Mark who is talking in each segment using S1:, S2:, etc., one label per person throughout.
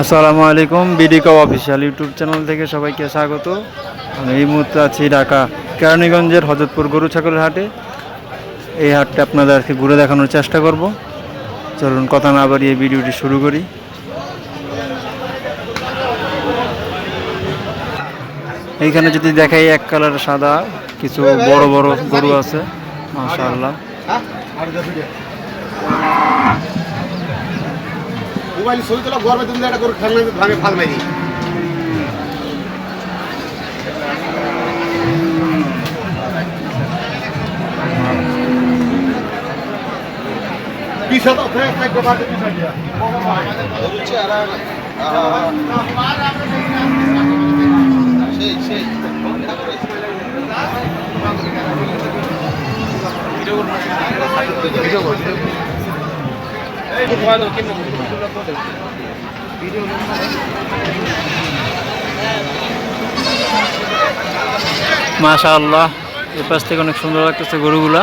S1: আসসালামু আলাইকুম বিডিকা official YouTube channel থেকে সবাইকে স্বাগত। আমি এই মুহূর্তে আছি ঢাকা কেরানীগঞ্জের হজরতপুর গরু ছাগলের হাটে। এই হাটটা আপনাদেরকে ঘুরে দেখানোর চেষ্টা করব। চলুন, কথা না বাড়িয়ে ভিডিওটি শুরু করি। এইখানে যদি দেখাই, এক কালার সাদা, কিছু বড় বড় গরু আছে, মাশাআল্লাহ।
S2: মোবাইল ছবি তোলা গর্বে তুমি একটা করে ঠান্ডা ভাঙে ফাল মারি তো ফেক ফেক
S1: মাশাআল্লাহ এই পাশ থেকে অনেক সুন্দর লাগতেছে গরুগুলা।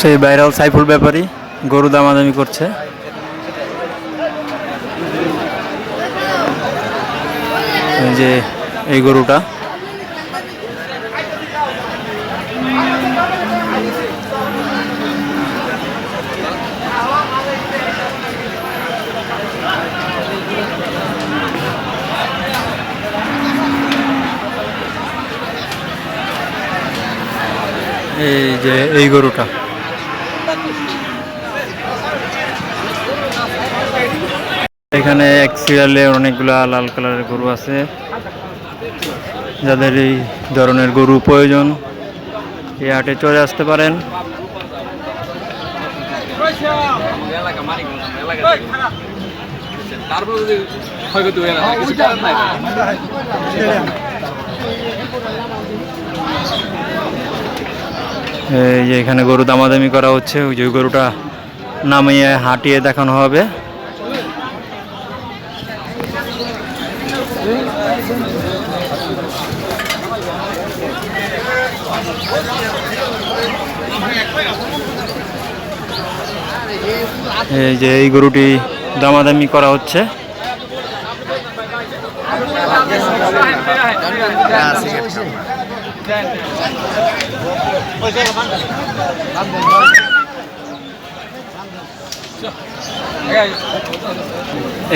S1: সেই ভাইরাল সাইফুল ব্যাপারী গরু দামাদামি করছে। যে এই গরুটা। এই যে, এই গরুটা। এখানে এক সিরিয়ালে অনেকগুলা লাল কালারের গরু আছে। যাদের এই ধরনের গরু প্রয়োজন, এই হাটে চলে আসতে পারেন।
S2: তারপরে
S1: এই যে এখানে গরু দামাদামি করা হচ্ছে, ওই যে গরুটা নামিয়ে হাঁটিয়ে দেখানো হবে। এই যে এই গরুটি দামাদামি করা হচ্ছে।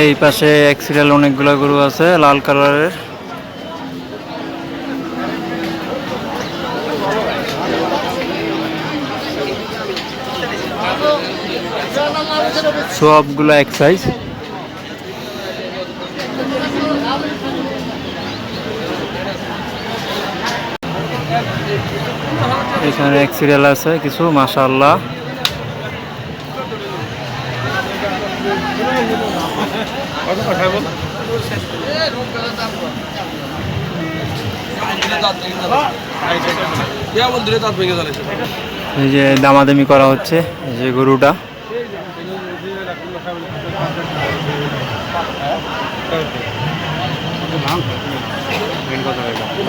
S1: এই পাশে এক সিরিয়াল অনেকগুলো গরু আছে লাল কালারের। সবগুলো এক সাইজ এখানে এক সিরিয়াল আছে, কিছু মাশাল্লাহ এই যে দামাদামি করা হচ্ছে, এই যে গরুটা Thank you.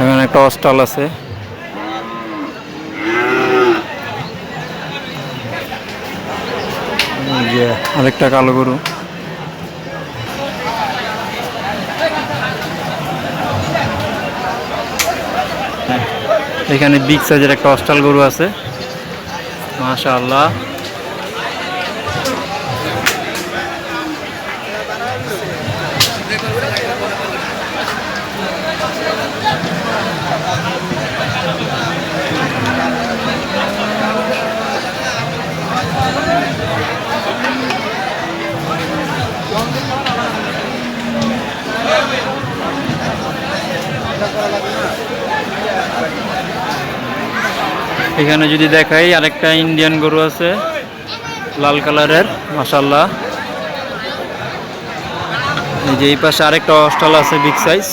S1: এখানে একটা অস্টাল আছে। আরেকটা কালো গরু। এখানে বিগ সাইজের একটা অস্টাল গরু আছে। মাশাআল্লাহ। এখানে যদি দেখাই, আরেকটা ইন্ডিয়ান গরু আছে, লাল কালারের মাশাল্লাহ এই যে এই পাশে আরেকটা অস্টাল আছে বিগ সাইজ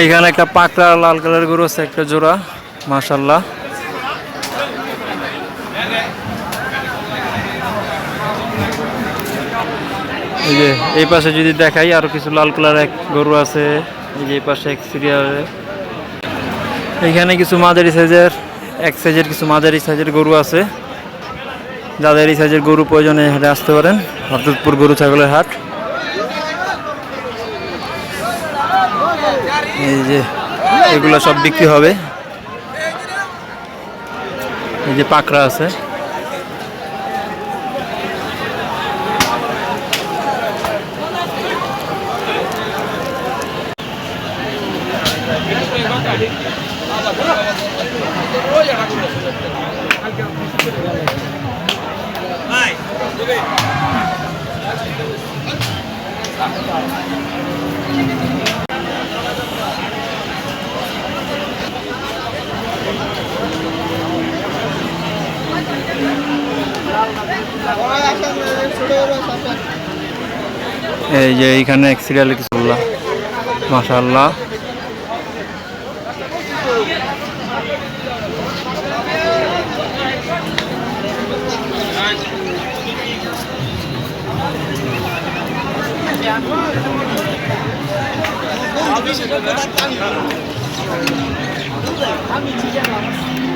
S1: এইখানে একটা পাকড়া লাল কালারের গরু আছে, একটা জোড়া মাশাল্লাহ এই যে, এই পাশে যদি দেখাই, আরও কিছু লাল কালার এক গরু আছে। এই যে এই পাশে এক সিরিয়ালে এখানে কিছু মাঝারি সাইজের, এক সাইজের কিছু মাঝারি সাইজের গরু আছে। যাদের এই সাইজের গরু প্রয়োজনে হাটে আসতে পারেন হরদপুর গরু ছাগলের হাট। এই যে, এগুলো সব বিক্রি হবে। এই যে পাকড়া আছে। এই যে এইখানে এক সিরিয়ালে কিছু মাশাল্লাহ 这个给他干的，对不对？他没极限了。